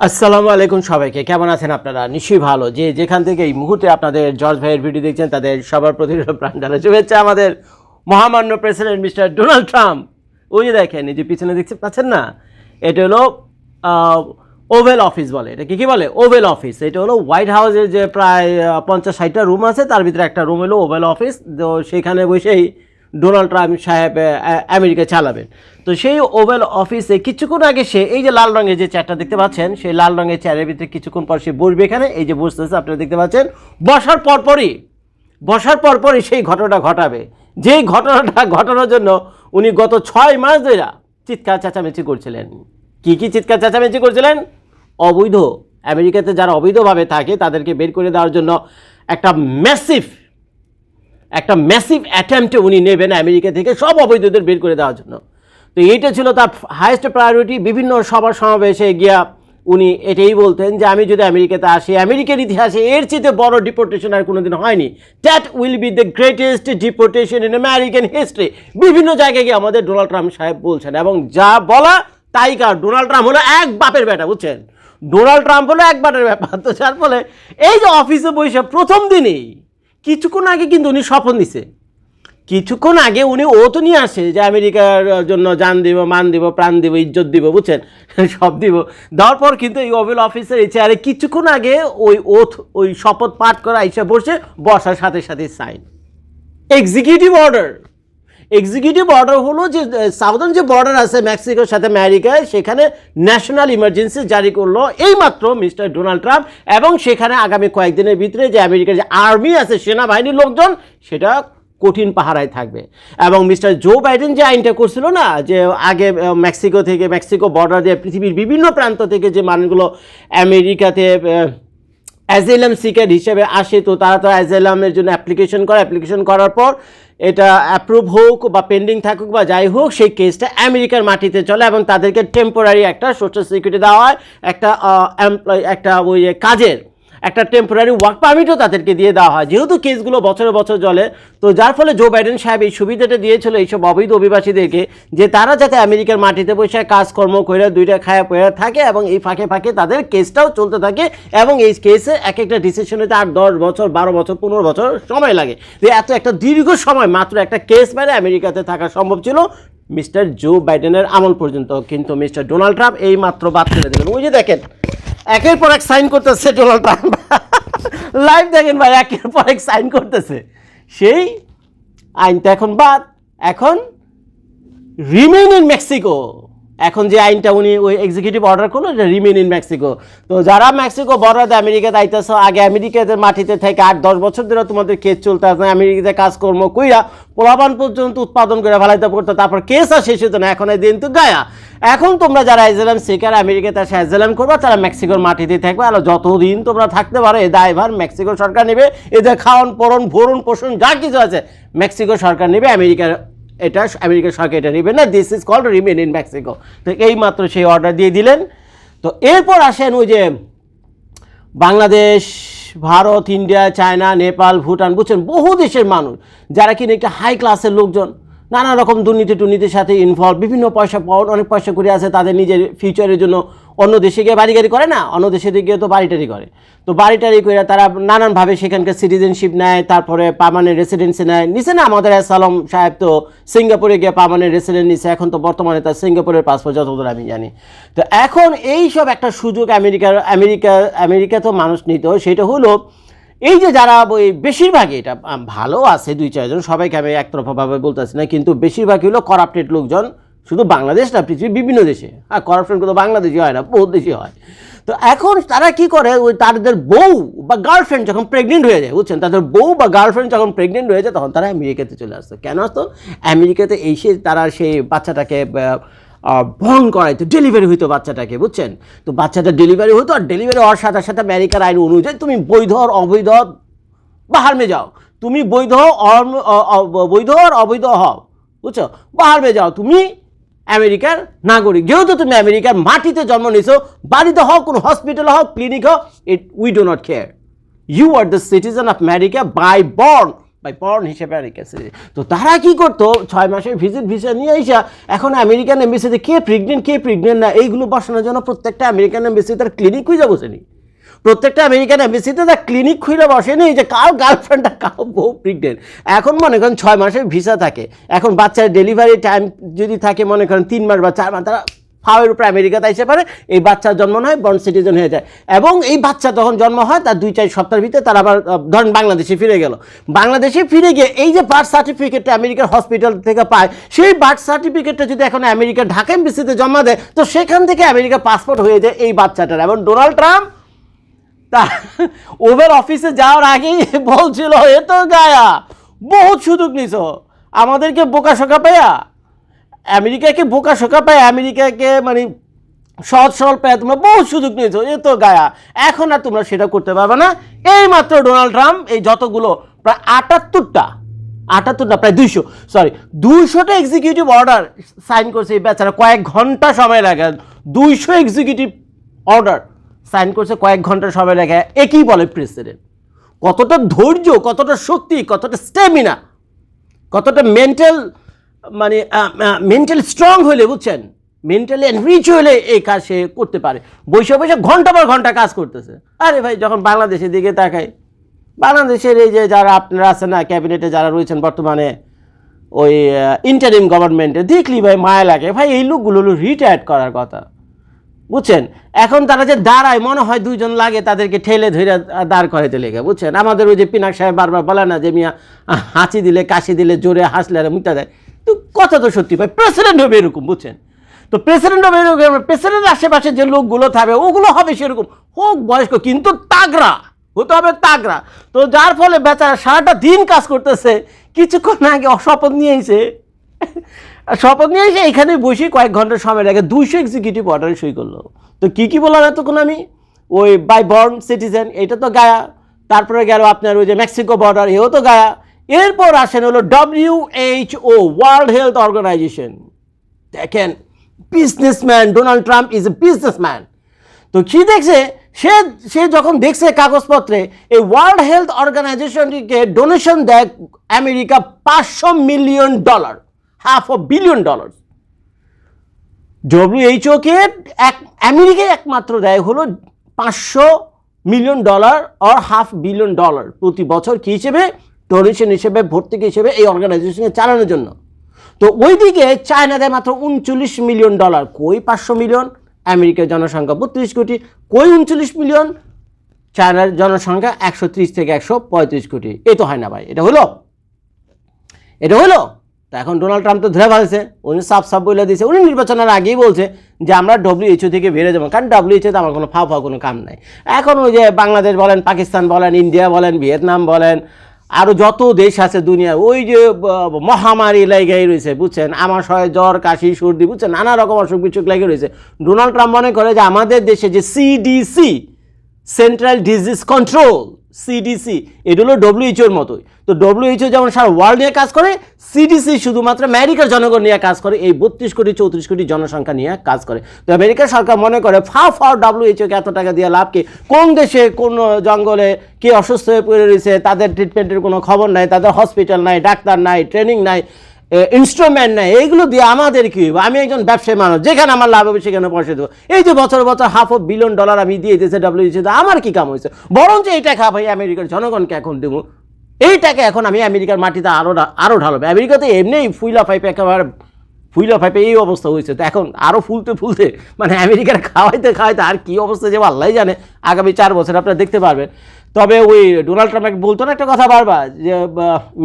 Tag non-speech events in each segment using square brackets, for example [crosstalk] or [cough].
আসসালামু আলাইকুম সবাইকে। কেমন আছেন আপনারা? নিশ্চয়ই ভালো। যে যেখান থেকে এই মুহূর্তে আপনাদের জর্জ ভাইয়ের ভিডিও দেখছেন, তাদের সবার প্রতি প্রাণ ঢালা শুভেচ্ছা। আমাদের মহামান্য প্রেসিডেন্ট মিস্টার ডোনাল্ড ট্রাম্প। ওই যে দেখেন, এই যে পিছনে দেখতে পাচ্ছেন না? এটা হলো ওভেল অফিস বলে। এটা কি কি বলে? Oval office. এটা হলো হোয়াইট হাউসের যে প্রায় পঞ্চাশ ষাটটা রুম আছে, তার ভিতরে একটা রুম হলো ওভেল অফিস। তো সেখানে বসেই ডোনাল্ড ট্রাম্প সাহেব আমেরিকা চালাবেন। তো সেই ওভেল অফিসে কিছুক্ষণ আগে সে, এই যে লাল রঙের যে চেয়ারটা দেখতে পাচ্ছেন, সেই লাল রঙের চেয়ারের ভিতরে কিছুক্ষণ পর সে বসবে এখানে। এই যে বসতেছে, আপনারা দেখতে পাচ্ছেন, বসার পরপরই বসার পরপরই সেই ঘটনাটা ঘটাবে। যেই ঘটনাটা ঘটানোর জন্য উনি গত ছয় মাস ধরে চিৎকার চেঁচামেচি করছিলেন। কি কি চিৎকার চেঁচামেচি করছিলেন? অবৈধ। আমেরিকাতে যারা অবৈধভাবে থাকে, তাদেরকে বের করে দেওয়ার জন্য একটা ম্যাসিভ একটা ম্যাসিভ অ্যাটেম্পটে উনি নেবেন আমেরিকা থেকে সব অবৈধদের বের করে দেওয়ার জন্য। তো এইটা ছিল তার হায়েস্ট প্রায়োরিটি বিভিন্ন সভা সমাবেশে গিয়া উনি এটাই বলতেন যে, আমি যদি আমেরিকাতে আসি, আমেরিকার ইতিহাসে এর চেয়ে বড় ডিপোর্টেশন আর কোনোদিন হয়নি। That will be the greatest deportation in American history বিভিন্ন জায়গায় গিয়ে আমাদের ডোনাল্ড ট্রাম্প সাহেব বলছেন এবং যা বলা তাই কার? ডোনাল্ড ট্রাম্প হলো এক বাপের বেটা, বুঝছেন? ডোনাল্ড ট্রাম্প হলো এক বাপের ব্যাপার তো যার ফলে এই যে অফিসে বসে প্রথম দিনেই কিছুক্ষণ আগে কিন্তু উনি শপথ নিছে। কিছুক্ষণ আগে উনি ও তো নিয়ে আসে যে আমেরিকার জন্য যান দিব, মান দিব, প্রাণ দিব, ইজ্জত দিব, বুঝছেন? [laughs] সব দিব। দেওয়ার পর কিন্তু এই ওভেল অফিসের এই চেয়ারে কিছুক্ষণ আগে ওই ওথ ওই শপথ পাঠ করা এসে বসে, বসার সাথে সাথে sign executive order executive order হলো যে সাউদার্ন যে বর্ডার আছে মেক্সিকোর সাথে আমেরিকায় সেখানে ন্যাশনাল ইমার্জেন্সি জারি করল এইমাত্র মিস্টার ডোনাল্ড ট্রাম্প এবং সেখানে আগামী কয়েকদিনের ভিতরে যে আমেরিকার যে আর্মি আছে, সেনাবাহিনীর লোকজন, সেটা কঠিন পাহারায় থাকবে। এবং মিস্টার জো বাইডেন যে আইনটা করছিল না, যে আগে মেক্সিকো থেকে মেক্সিকো বর্ডার দিয়ে পৃথিবীর বিভিন্ন প্রান্ত থেকে যে মানুষগুলো আমেরিকাতে অ্যাজেলাম সিকার হিসেবে আসে, তো তারা তো অ্যাজেলামের জন্য অ্যাপ্লিকেশন করে। অ্যাপ্লিকেশন করার পর এটা অ্যাপ্রুভ হোক বা পেন্ডিং থাকুক বা যাই হোক, সেই কেসটা আমেরিকার মাটিতে চলে এবং তাদেরকে টেম্পোরারি একটা সোশ্যাল সিকিউরিটি দেওয়া হয়, একটা এমপ্লয় একটা ওই কাজের। একটা টেম্পোরারি ওয়ার্ক পারমিটও তাদেরকে দিয়ে দেওয়া হয়। যেহেতু কেসগুলো বছরে বছর চলে, তো যার ফলে জো বাইডেন সাহেব এই সুবিধাটা দিয়েছিল এইসব অবৈধ অভিবাসীদেরকে যে তারা যাতে আমেরিকার মাটিতে বসে কাজকর্ম করে, দুইটা খায়া পয়া থাকে এবং এই ফাঁকে ফাঁকে তাদের কেসটাও চলতে থাকে এবং এই কেসে এক একটা ডিসিশনেতে আট, দশ বছর, বারো বছর, পনেরো বছর সময় লাগে। তো এত একটা দীর্ঘ সময় মাত্র একটা কেস মানে আমেরিকাতে থাকা সম্ভব ছিল মিস্টার জো বাইডেনের আমল পর্যন্ত। কিন্তু মিস্টার ডোনাল্ড ট্রাম্প এই মাত্র বাদ করে দেবেন ওই যে দেখেন একের পর এক সাইন করতেছে ডোনাল্ড ট্রাম্প। লাইভ দেখেন ভাই, একের পর এক সাইন করতেছে। সেই আইনটা এখন বাদ, এখন রিমেইন ইন মেক্সিকো এখন যে আইনটা উনি ওই এক্সিকিউটিভ অর্ডার করল, এটা রিমেইন ইন মেক্সিকো তো যারা মেক্সিকো বর্ডারে আমেরিকাতে আইতেছ, আগে আমেরিকাতে মাটিতে থেকে আট, দশ বছর ধরে তোমাদের কেস চলতে আছে, আমেরিকাতে কাজকর্ম কইরা পোলাপান পর্যন্ত উৎপাদন করে ফেলাইতে পড়তো তারপর কেস আর শেষ হতো না, এখন এই দিন তো গায়া। এখন তোমরা যারা অ্যাজেলাম শিকার, আমেরিকাতে আসে অ্যাজেলাম করবা, তারা মেক্সিকোর মাটিতে থাকবে, আর যতদিন তোমরা থাকতে পারো এ দায়ভার মেক্সিকো সরকার নেবে। এদের খাওয়ান পরন ভরণ পোষণ, যা কিছু আছে মেক্সিকো সরকার নেবে, আমেরিকার এটা আমেরিকার সরকার এটা নেবে। না this is called remain in Mexico তো এই মাত্র সেই অর্ডার দিয়ে দিলেন। তো এরপর আসেন ওই যে বাংলাদেশ, ভারত, ইন্ডিয়া, চায়না, নেপাল, ভুটান, বুঝছেন? বহু দেশের মানুষ, যারা কিনা একটা হাই ক্লাসের লোকজন নানা রকম দুর্নীতি টুর্নীতির সাথে ইনভলভ বিভিন্ন পয়সা পাওয়ার অনেক পয়সা করে আছে তাদের নিজের ফিউচারের জন্য অন্য দেশে গিয়ে বাড়ি গাড়ি করে না, অন্য দেশে গিয়ে তো বাড়ি টাড়ি করে। তো বাড়ি টাড়ি করে তারা নানানভাবে সেখানকার সিটিজেনশিপ নেয়, তারপরে পার্মানেন্ট রেসিডেন্সি নেয়। নিছে না আমাদের সালম সাহেব তো সিঙ্গাপুরে গিয়ে পার্মানেন্ট রেসিডেন্ট নিছে, এখন তো বর্তমানে তার সিঙ্গাপুরের পাসপোর্ট যতদূর আমি জানি। তো এখন এই সব একটা সুযোগ আমেরিকার, আমেরিকা আমেরিকা তো মানুষ নিত, সেটা হলো এই যে যারা ওই বেশিরভাগই, এটা ভালো আছে দুই, চারজন, সবাইকে আমি একতরফাভাবে বলতেছি না, কিন্তু বেশিরভাগই হলো করাপ্টেড লোকজন। শুধু বাংলাদেশ না, পৃথিবীর বিভিন্ন দেশে। হ্যাঁ করাপশন কিন্তু বাংলাদেশে হয় না বহু দেশে হয়। তো এখন তারা কি করে? ওই তাদের বউ বা গার্লফ্রেন্ড যখন প্রেগনেন্ট হয়ে যায়, বুঝছেন? তাদের বউ বা গার্লফ্রেন্ড যখন প্রেগনেন্ট হয়ে যায়, তখন তারা আমেরিকাতে চলে আসতো কেন আসতো? আমেরিকাতে এসে তারা সেই বাচ্চাটাকে বহন করাইতো ডেলিভারি হইতো বাচ্চাটাকে, বুঝছেন? তো বাচ্চাটা ডেলিভারি হতো আর ডেলিভারি হওয়ার সাথে সাথে আমেরিকার আইন অনুযায়ী তুমি বৈধ আর অবৈধ বাহার মে যাও। তুমি বৈধ বৈধ আর অবৈধ হও, বুঝছ? বাহার মে যাও। তুমি আমেরিকার নাগরিক। যেহেতু তুমি আমেরিকার মাটিতে জন্ম নিয়েছো বাড়িতে হোক কোনো হসপিটাল হোক ক্লিনিক হোক it we do not care you are the citizen of America by born by born হিসেবে রেখেছে তো তারা কি করতো? ছয় মাসের ভিজিট ভিসা নিয়ে এসা এখন আমেরিকান এম্বাসিতে কে প্রেগনেন্ট কে প্রেগনেন্ট না, এইগুলো বসানোর জন্য প্রত্যেকটা আমেরিকান এম্বাসি তার ক্লিনিক খুঁজে বসেনি। প্রত্যেকটা আমেরিকান এম্বাসিতে তার ক্লিনিক খুঁজে বসেনি যে কার গার্লফ্রেন্ড আর কার বউ প্রেগনেন্ট এখন মনে করেন ছয় মাসের ভিসা থাকে। এখন বাচ্চার ডেলিভারি টাইম যদি থাকে, মনে করেন তিন মাস বা চার মাস, তারা ফাওয়ের উপরে আমেরিকাতে আসতে পারে, এই বাচ্চার জন্ম হয় বন্ড সিটিজেন হয়ে যায়। এবং এই বাচ্চা তখন জন্ম হয়, তার দুই চার সপ্তাহের ভিতরে তারা আবার ধরেন বাংলাদেশে ফিরে গেল। বাংলাদেশে ফিরে গিয়ে এই যে বার্থ সার্টিফিকেটটা আমেরিকার হসপিটাল থেকে পায়, সেই বার্থ সার্টিফিকেটটা যদি এখন আমেরিকার ঢাকা এমবিসিতে জমা দেয়, তো সেখান থেকে আমেরিকা পাসপোর্ট হয়ে যায় এই বাচ্চাটার। এবং ডোনাল্ড ট্রাম্প তা ওভার অফিসে যাওয়ার আগেই বলছিল, এ তো গায়া, বহুত সুযোগ নিছ। আমাদেরকে বোকা শোকা পেয়া আমেরিকাকে বোকা শোকা পায় আমেরিকাকে মানে সহজ সরল পায় তোমরা বহু সুযোগ নিয়েছো, এ তো গায়া। এখন আর তোমরা সেটা করতে পারবে না। এই মাত্র ডোনাল্ড ট্রাম্প এই যতগুলো, প্রায় আটাত্তরটা আটাত্তর না প্রায় দুইশো সরি দুইশোটা এক্সিকিউটিভ অর্ডার সাইন করছে এই বেচারা। কয়েক ঘণ্টা সময় লাগে, দুইশো এক্সিকিউটিভ অর্ডার সাইন করছে, কয়েক ঘণ্টা সময় লাগে একই বলে প্রেসিডেন্ট কতটা ধৈর্য, কতটা শক্তি, কতটা স্টেমিনা কতটা মেন্টাল মানে মেন্টাল স্ট্রং হলে, বুঝছেন? মেন্টালি এনরিচ হলে এই কাজ সে করতে পারে। বসে বসে ঘণ্টা পর ঘণ্টা কাজ করতেছে। আরে ভাই, যখন বাংলাদেশের দিকে তাকাই, বাংলাদেশের এই যে যারা আপনারা আছেন না, ক্যাবিনেটে যারা রয়েছেন বর্তমানে, ওই ইন্টারিম গভর্নমেন্টে দেখলি ভাই, মায়া লাগে। ভাই, এই লোকগুলো রিটায়ার্ড করার কথা। বুঝছেন? এখন তারা যে দাঁড়ায়, মনে হয় দুইজন লাগে তাদেরকে ঠেলে ধরে দাঁড় করাইতে লেগে, বুঝছেন? আমাদের ওই যে পিনাক সাহেব বারবার বলে না যে মিয়া হাঁচি দিলে, কাশি দিলে, জোরে হাসলে আর মুইতা দেয়। তো কথা তো সত্যি ভাই প্রেসিডেন্ট হবে এরকম, বুঝছেন? তো প্রেসিডেন্ট হবে এরকম প্রেসিডেন্টের আশেপাশে যে লোকগুলো থাকবে, ওগুলো হবে সেরকম। হোক বয়স্ক, কিন্তু তাগড়া, হতে হবে তাগড়া। তো যার ফলে বেচারা সারাটা দিন কাজ করতেছে, কিছুক্ষণ আগে অশপথ নিয়েছে শপথ নিয়ে এসে এখানে বসে কয়েক ঘণ্টা সময় লাগে। দুইশো এক্সিকিউটিভ অর্ডারে সই করল। তো কি কী বললাম এতক্ষণ আমি? ওই বাই বর্ন সিটিজেন এটা তো গায়া। তারপরে গেল আপনার ওই যে মেক্সিকো বর্ডার এও তো গায়া। এরপর আসেন হলো W H world health organization দেখেন businessman Donald Trump is a businessman তো কী দেখছে? সে সে যখন দেখছে কাগজপত্রে, এই ওয়ার্ল্ড হেলথ অর্গানাইজেশনটিকে ডোনেশন দেয় আমেরিকা পাঁচশো million dollar half a billion dollar ডব্লিউএইচওকে এক আমেরিকায় একমাত্র দেয় হলো পাঁচশো million dollar or half billion dollar প্রতি বছর কী হিসেবে? ডোনেশন হিসেবে, ভর্তুকি হিসেবে এই অর্গানাইজেশনকে চালানোর জন্য। তো ওইদিকে চায়না দেয় মাত্র উনচল্লিশ মিলিয়ন ডলার কই পাঁচশো মিলিয়ন আমেরিকার জনসংখ্যা বত্রিশ কোটি। কই উনচল্লিশ মিলিয়ন চায়নার জনসংখ্যা একশো ত্রিশ থেকে একশো পঁয়ত্রিশ কোটি। এ তো হয় না ভাই, এটা হলো। এটা হলো তা এখন ডোনাল্ড ট্রাম্প তো ধরে ফেলছে উনি সাফ সাফ বলে দিয়েছে উনি নির্বাচনের আগেই বলছে যে আমরা ডব্লিউএইচও থেকে বেরিয়ে যাব, কারণ ডব্লিউএইচওতে আমার কোনো ফাও ফাও কোনো কাম নাই। এখন ওই যে বাংলাদেশ বলেন, পাকিস্তান বলেন, ইন্ডিয়া বলেন, ভিয়েতনাম বলেন আরও যত দেশ আছে দুনিয়া ওই যে মহামারী লেগেই রয়েছে, বুঝছেন? আমার সবাই জ্বর, কাশি, সর্দি, বুঝছেন? নানা রকম অসুখ বিসুখ লেগে রয়েছে। ডোনাল্ড ট্রাম্প মনে করে যে আমাদের দেশে যে CDC central disease control CDC এটা হলো ডব্লিউএইচওর মতোই। তো ডব্লিউএইচও যেমন সারা ওয়ার্ল্ড নিয়ে কাজ করে সিডিসি শুধুমাত্র আমেরিকার জনগণ নিয়ে কাজ করে, এই বত্রিশ কোটি, চৌত্রিশ কোটি জনসংখ্যা নিয়ে কাজ করে। তো আমেরিকার সরকার মনে করে, ফাও ফাও ডাব্লিউএইচওকে এত টাকা দিয়ে লাভ কি? কোন দেশে, কোন জঙ্গলে কে অসুস্থ হয়ে পড়ে রয়েছে, তাদের ট্রিটমেন্টের কোনো খবর নাই, তাদের হসপিটাল নাই, ডাক্তার নাই ট্রেনিং নাই। ইনস্ট্রুমেন্ট নাই এইগুলো দিয়ে আমাদের কি? আমি একজন ব্যবসায়ী মানুষ, যেখানে আমার লাভ হবে সেখানে পয়সা দেবো। এই যে বছর বছর হাফ অফ বিলিয়ন ডলার আমি দিয়ে দিয়েছে ডাব্লিউসি আমার কি কাম হয়েছে? বরঞ্চ এই টাকা ভাই আমেরিকার জনগণকে এখন দেবো। এই টাকা এখন আমি আমেরিকার মাটিতে আরও আরও ঢালবে। আমেরিকাতে এমনি ফুইলা পাইপে একেবারে ফুইলা পাইপে এই অবস্থা হয়েছে। তো এখন আরও ফুলতে ফুলতে মানে আমেরিকার খাওয়াইতে খাওয়াইতে আর কি অবস্থা যে আল্লাহ জানে। আগামী চার বছর আপনারা দেখতে পারবেন। তবে ওই ডোনাল্ড ট্রাম্প বলতো না একটা কথা বারবার যে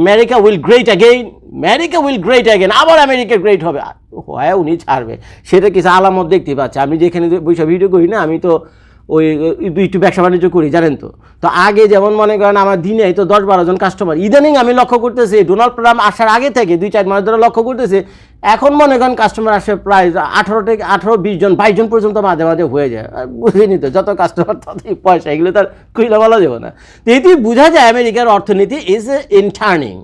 America will great again America will great again আবার আমেরিকা গ্রেট হবে। হয়, উনি ছাড়বে। সেটা কিছু আলামত দেখতে পাচ্ছে। আমি যেখানে বৈশাখ ভিডিও করি না, আমি তো ওই একটু ব্যবসা বাণিজ্য করি, জানেন তো? তো আগে যেমন মনে করেন আমার দিনে তো দশ বারো জন কাস্টমার ইদানিং আমি লক্ষ্য করতেছি ডোনাল্ড ট্রাম্প আসার আগে থেকে দুই চার মাস ধরে লক্ষ্য করতেছি, এখন মনে করেন কাস্টমার আসে প্রায় আঠারো থেকে আঠারো বিশ জন, বাইশ জন পর্যন্ত মাঝে মাঝে হয়ে যায়। আর বুঝিনি তো, যত কাস্টমার ততই পয়সা, এগুলো তার কুইলা বলা যাবে না। তো এটি বোঝা যায় আমেরিকার অর্থনীতি is in turning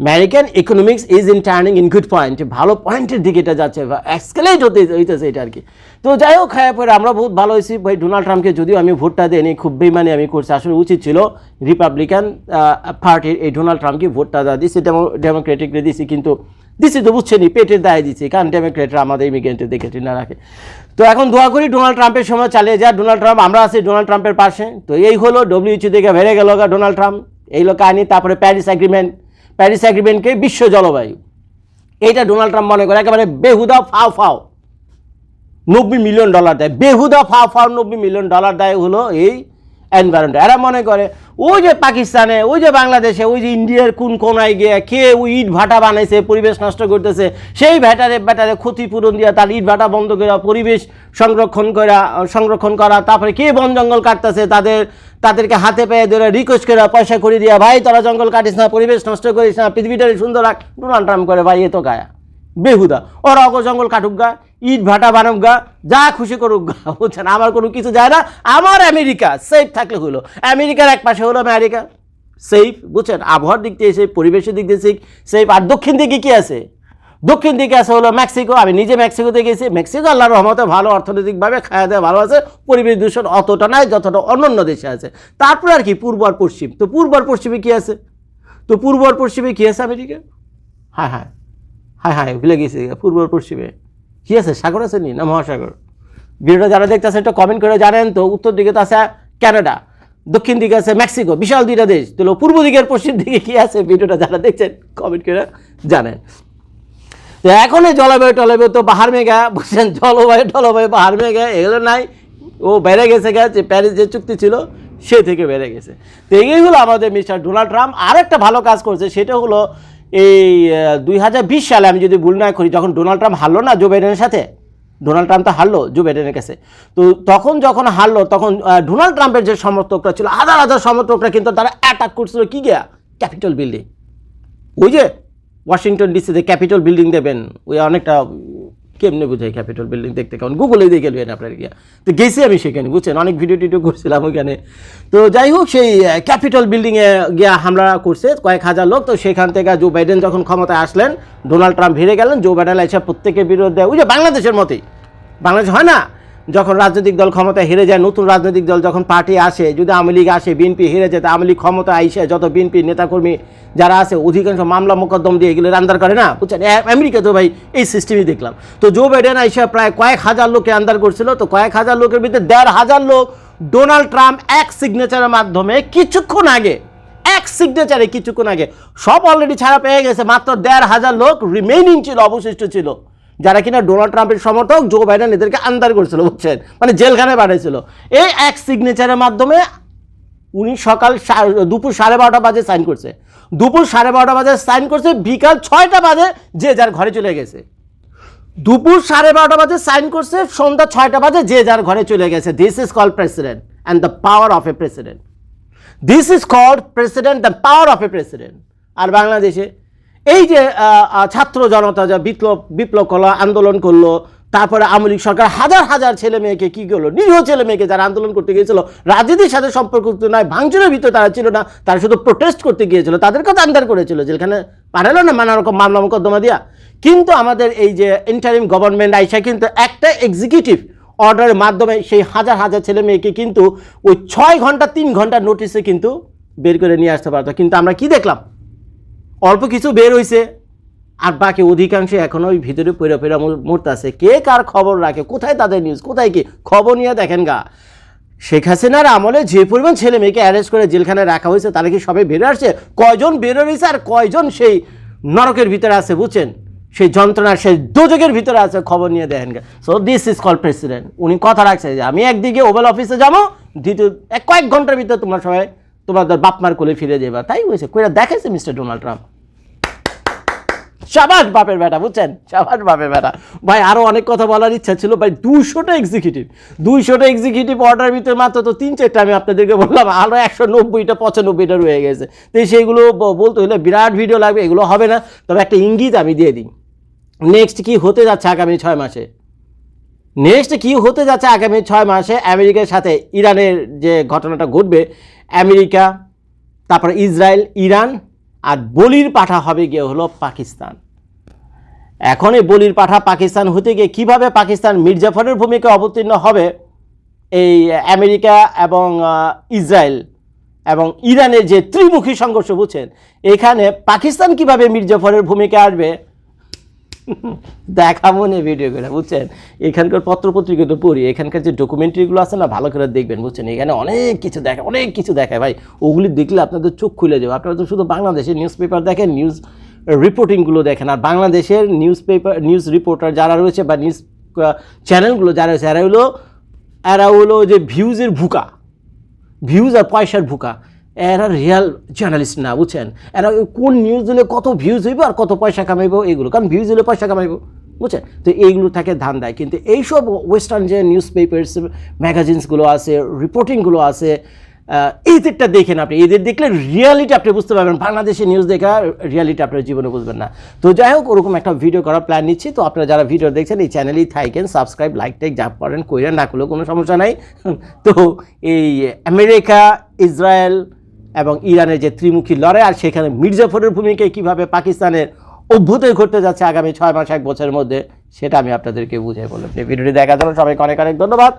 American economics is in turning in good point ভালো পয়েন্টের দিকে এটা যাচ্ছে এক্সকেলেট হতে হইতেছে এটা আর কি তো যাই হোক হ্যাঁ পরে আমরা বহুত ভালো হয়েছি। ভাই ডোনাল্ড ট্রাম্পকে যদিও আমি ভোটটা দেয়নি খুব বেমানি আমি করছি। আসলে উচিত ছিল রিপাবলিকান পার্টির এই ডোনাল্ড ট্রাম্পকে ভোটটা দেওয়া দিচ্ছি ডেমোক্রেটিকরে দিছি, কিন্তু দিছি তো বুঝছেনি, পেটের দায় দিচ্ছি কারণ ডেমোক্রেটরা আমাদের ইমিগ্রেন্টের দেখে না রাখে। তো এখন দোয়া করি ডোনাল্ড ট্রাম্পের সময় চালিয়ে যায় ডোনাল্ড ট্রাম্প আমরা আছি ডোনাল্ড ট্রাম্পের পাশে। তো এই হলো ডব্লিউইচি থেকে বেড়ে গেল ডোনাল্ড ট্রাম্প এই হলো কাহিনি তারপরে প্যারিস অ্যাগ্রিমেন্ট প্যারিস অ্যাগ্রিমেন্টকে বিশ্ব জলবায়ু। এইটা ডোনাল্ড ট্রাম্প মনে করে, একেবারে বেহুদা ফাও ফাও। নব্বই মিলিয়ন ডলার দেয়। বেহুদা ফাও ফাও নব্বই মিলিয়ন ডলার দেয় হলো এই এনভায়রনমেন্ট এরা মনে করে, ওই যে পাকিস্তানে, ওই যে বাংলাদেশে, ওই যে ইন্ডিয়ার কোন কোনায় গিয়ে কে ওই ইট ভাটা বানাইছে, পরিবেশ নষ্ট করতেছে, সেই ভ্যাটারে ব্যাটারে ক্ষতিপূরণ দিয়া তার ইট ভাটা বন্ধ করা পরিবেশ সংরক্ষণ করা সংরক্ষণ করা, তারপরে কে বন জঙ্গল কাটতেছে, তাদের, তাদেরকে হাতে পেয়ে ধরে রিকোয়েস্ট করে পয়সা করে দিয়া, ভাই, তোরা জঙ্গল কাটিস না, পরিবেশ নষ্ট করিস না, পৃথিবীটারে সুন্দর রাখ। ডোনাল্ড ট্রাম্প করে, ভাই, এ তো গায়া। বেহুদা। ওরা অগ জঙ্গল কাটুক গা, ইট ভাটা বানুক গা, যা খুশি করুক গা। [laughs] বুঝছেন আমার কোনো কিছু যায় না, আমার আমেরিকা সেফ থাকলে হলো। আমেরিকার এক পাশে হলো আমেরিকা সেফ বুঝছেন? আবহাওয়ার দিক দিয়ে সেফ পরিবেশের দিক দিয়ে সেফ আর দক্ষিণ দিকে কী আছে? দক্ষিণ দিকে আছে হলো মেক্সিকো, আমি নিজে মেক্সিকোতে গেছি। মেক্সিকো আল্লাহর রহমতে ভালো অর্থনৈতিকভাবে খাওয়া দেওয়া ভালো আছে, পরিবেশ দূষণ অতটা নাই, যতটা অন্যান্য দেশে আছে। তারপরে আর কি, পূর্ব আর পশ্চিম। তো পূর্ব আর পশ্চিমে কী আছে? তো পূর্ব আর পশ্চিমে কী আছে আমেরিকা? হ্যাঁ হ্যাঁ। হ্যাঁ হ্যাঁ ভুলে গেছি, পূর্ব পশ্চিমে। কি আছে? সাগর আছে নি? না মহাসাগর? ভিডিওটা যারা দেখতেছে একটা কমেন্ট করে জানেন তো, উত্তর দিকে তো আছে ক্যানাডা দক্ষিণ দিকে আছে মেক্সিকো বিশাল দুইটা দেশ। তো পূর্ব দিকের পশ্চিম দিকে কি আছে? ভিডিওটা যারা দেখছেন কমেন্ট করে জানেন। তো এখন জলবায়ু টলবায়ু তো বাহার মেঘা, বুঝছেন? জলবায়ু টলবায়ু বাহার মেঘা, এগুলো নাই। ও বেড়ে গেছে গা, যে প্যারিস যে চুক্তি ছিল, সে থেকে বেড়ে গেছে। তো এই হলো আমাদের মিস্টার ডোনাল্ড ট্রাম্প আর একটা ভালো কাজ করছে, সেটা হলো এই দুই হাজার বিশ সালে আমি যদি ভুল না করি, যখন ডোনাল্ড ট্রাম্প হারলো না জো বাইডেনের সাথে? ডোনাল্ড ট্রাম্প তো হারলো জো বাইডেনের কাছে। তো তখন যখন হারলো, তখন ডোনাল্ড ট্রাম্পের যে সমর্থকরা ছিল, হাজার হাজার সমর্থকরা কিন্তু তারা অ্যাটাক করছিল কী গিয়া? ক্যাপিটাল বিল্ডিং ওই যে ওয়াশিংটন ডিসিতে ক্যাপিটাল বিল্ডিং দেবেন। ওই অনেকটা কেমনে বোঝায় ক্যাপিটাল বিল্ডিং দেখতে কেমন? গুগলে দিয়ে গেলেন আপনার গিয়া। তো গেছি আমি সেখানে, বুঝছেন? অনেক ভিডিও টিডিও করছিলাম ওইখানে। তো যাই হোক, সেই ক্যাপিটাল বিল্ডিংয়ে গিয়া হামলা করছে কয়েক হাজার লোক। তো সেখান থেকে জো বাইডেন যখন ক্ষমতায় আসলেন ডোনাল্ড ট্রাম্প হেরে গেলেন। জো বাইডেন এসে প্রত্যেকের বিরুদ্ধে, ওই যে বাংলাদেশের মতোই। বাংলাদেশ হয় না? যখন রাজনৈতিক দল ক্ষমতা হেরে যায়, নতুন রাজনৈতিক দল যখন পার্টি আসে, যদি আওয়ামী লীগ আসে, বিএনপি হেরে যায়, তা আওয়ামী লীগ ক্ষমতা আইসে, যত বিএনপি নেতাকর্মী যারা আছে, অধিকাংশ মামলা মোকদ্দম দিয়ে এগুলো আন্দার করে না, বুঝছেন? তো ভাই, এই সিস্টেমই দেখলাম। তো জো বাইডেন আইসা প্রায় কয়েক হাজার লোককে আন্দার করছিল, তো কয়েক হাজার লোকের ভিতরে দেড় হাজার লোক ডোনাল্ড ট্রাম্প এক সিগনেচারের মাধ্যমে কিছুক্ষণ আগে, এক সিগনেচারে কিছুক্ষণ আগে, সব অলরেডি ছাড়া পেয়ে গেছে, মাত্র দেড় হাজার লোক রিমেইনিং ছিল, অবশিষ্ট ছিল। যারা কিনা ডোনাল্ড ট্রাম্পের সমর্থক, জো বাইডেন এদেরকে আন্দার করছিল, বুঝছেন? মানে জেলখানে পাঠিয়েছিল এই এক সিগনেচারের মাধ্যমে উনি সকাল দুপুর সাড়ে বারোটা বাজে সাইন করছে। দুপুর সাড়ে বারোটা বাজে সাইন করছে, বিকাল ছয়টা বাজে যে যার ঘরে চলে গেছে। দুপুর সাড়ে বারোটা বাজে সাইন করছে, সন্ধ্যা ছয়টা বাজে যে যার ঘরে চলে গেছে। This is call president and the power of a president this is called president the power of a president আর বাংলাদেশে এই যে ছাত্র জনতা যা বিপ্লব বিপ্লব করল, আন্দোলন করল, তারপরে আওয়ামী লীগ সরকার হাজার হাজার ছেলে মেয়েকে কী করল? নিরীহ ছেলে মেয়েকে যারা আন্দোলন করতে গিয়েছিল, রাজনীতির সাথে সম্পর্কিত নয় ভাঙচুরের ভিতরে তারা ছিল না, তারা শুধু প্রোটেস্ট করতে গিয়েছিল তাদেরকে তো আন্দার করেছিল, যেখানে পারেলো না নানা রকম মামলা মোকদ্দমা দিয়া। কিন্তু আমাদের এই যে ইন্টারিম গভর্নমেন্ট আইসা কিন্তু একটা এক্সিকিউটিভ অর্ডারের মাধ্যমে সেই হাজার হাজার ছেলে মেয়েকে কিন্তু ওই ছয় ঘণ্টা, তিন ঘণ্টা নোটিসে কিন্তু বের করে নিয়ে আসতে পারতো। কিন্তু আমরা কি দেখলাম? অল্প কিছু বের হয়েছে আর বাকি অধিকাংশ এখনও ওই ভিতরে পৈরা পৈরা মূর্ত আছে কে কার খবর রাখে? কোথায় তাদের নিউজ কোথায় কি? খবর নিয়ে দেখেন গা। শেখ হাসিনার আমলে যে পরিমাণ ছেলে মেয়েকে অ্যারেস্ট করে জেলখানে রাখা হয়েছে তারা কি সবাই বেরো আসছে? কয়জন বেরো রয়েছে আর কয়জন সেই নরকের ভিতরে আছে, বুঝছেন? সেই যন্ত্রণার, সেই দোজকের ভিতরে আছে, খবর নিয়ে দেখেন গা। So this is call president উনি কথা রাখছে যে, আমি একদিকে ওভেল অফিসে যাব, দ্বিতীয়, এক কয়েক ঘণ্টার ভিতরে তোমরা সবাই তোমাদের বাপমার কোলে ফিরে যাবে তাই হয়েছে, কইরা দেখেছে মিস্টার ডোনাল্ড ট্রাম্প? সাবাস বাপের বেটা, বুঝছেন? সাবাস বাপের বেটা। ভাই আরও অনেক কথা বলার ইচ্ছা ছিল, ভাই দুশোটা এক্সিকিউটিভ দুইশোটা এক্সিকিউটিভ অর্ডার ভিতরে মাত্র তো তিন চারটা আমি আপনাদেরকে বললাম আরও একশো নব্বইটা পঁচানব্বইটা রয়ে গেছে। তো সেইগুলো বলতে হলে বিরাট ভিডিও লাগবে, এগুলো হবে না। তবে একটা ইঙ্গিত আমি দিয়ে দিই। নেক্সট কি হতে যাচ্ছে আগামী ছয় মাসে? নেক্সট কি হতে যাচ্ছে আগামী ছয় মাসে আমেরিকার সাথে ইরানের যে ঘটনাটা ঘটবে আমেরিকা, তারপর ইসরায়েল, ইরান আর বলির পাঠা হবে গিয়ে হলো পাকিস্তান। এখন এই বলির পাঠা পাকিস্তান হতে গিয়ে কীভাবে পাকিস্তান মির্জাফরের ভূমিকা অবতীর্ণ হবে, এই আমেরিকা এবং ইসরায়েল এবং ইরানের যে ত্রিমুখী সংঘর্ষ বুঝছেন, এখানে পাকিস্তান কীভাবে মির্জাফরের ভূমিকা আসবে দেখাবো না ভিডিও করে, বুঝছেন? এখানকার পত্রপত্রিকা তো পড়ি, এখানকার যে ডকুমেন্টারিগুলো আছে না, ভালো করে দেখবেন, বুঝছেন? এখানে অনেক কিছু দেখে, অনেক কিছু দেখায় ভাই। ওগুলি দেখলে আপনাদের চোখ খুলে যাবে। আপনারা তো শুধু বাংলাদেশের নিউজ পেপার দেখেন নিউজ রিপোর্টিংগুলো দেখেন। আর বাংলাদেশের নিউজ পেপার নিউজ রিপোর্টার যারা রয়েছে বা নিউজ চ্যানেলগুলো যারা রয়েছে, এরা হলো এরা হলো যে ভিউজের ভুকা। ভিউজ আর পয়সার ভুকা। এরা রিয়াল জার্নালিস্ট না বুঝছেন? এরা কোন নিউজ দিলে কত ভিউজ হইব আর কত পয়সা কামাইবো এগুলো কারণ ভিউজ হলে পয়সা কামাইবো বুঝছেন? তো এইগুলো থাকে ধান দেয়। কিন্তু এইসব ওয়েস্টার্ন যে নিউজ পেপার্স ম্যাগাজিনসগুলো আছে রিপোর্টিংগুলো আছে আহ, এই দিকটা দেখেন আপনি। এদের দেখলে রিয়ালিটি আপনি বুঝতে পারবেন। বাংলাদেশে নিউজ দেখা রিয়ালিটি আপনার জীবনে বুঝবেন না। তো যাই হোক ওরকম একটা ভিডিও করার প্ল্যান নিচ্ছি। তো আপনারা যারা ভিডিও দেখছেন এই চ্যানেলেই থাকেন সাবস্ক্রাইব লাইক টাইক যা করেন কইরেন না করলেও কোনো সমস্যা নাই। [laughs] তো এই আমেরিকা ইসরায়েল এবং ইরানের যে ত্রিমুখী লড়াই, আর সেখানে মির্জাফরের ভূমিকায় কীভাবে পাকিস্তানের অভ্যুদয় ঘটতে যাচ্ছে আগামী ছয় মাস, এক বছরের মধ্যে, সেটা আমি আপনাদেরকে বুঝাই বলব এই ভিডিওটি দেখার জন্য সবাইকে অনেক অনেক ধন্যবাদ।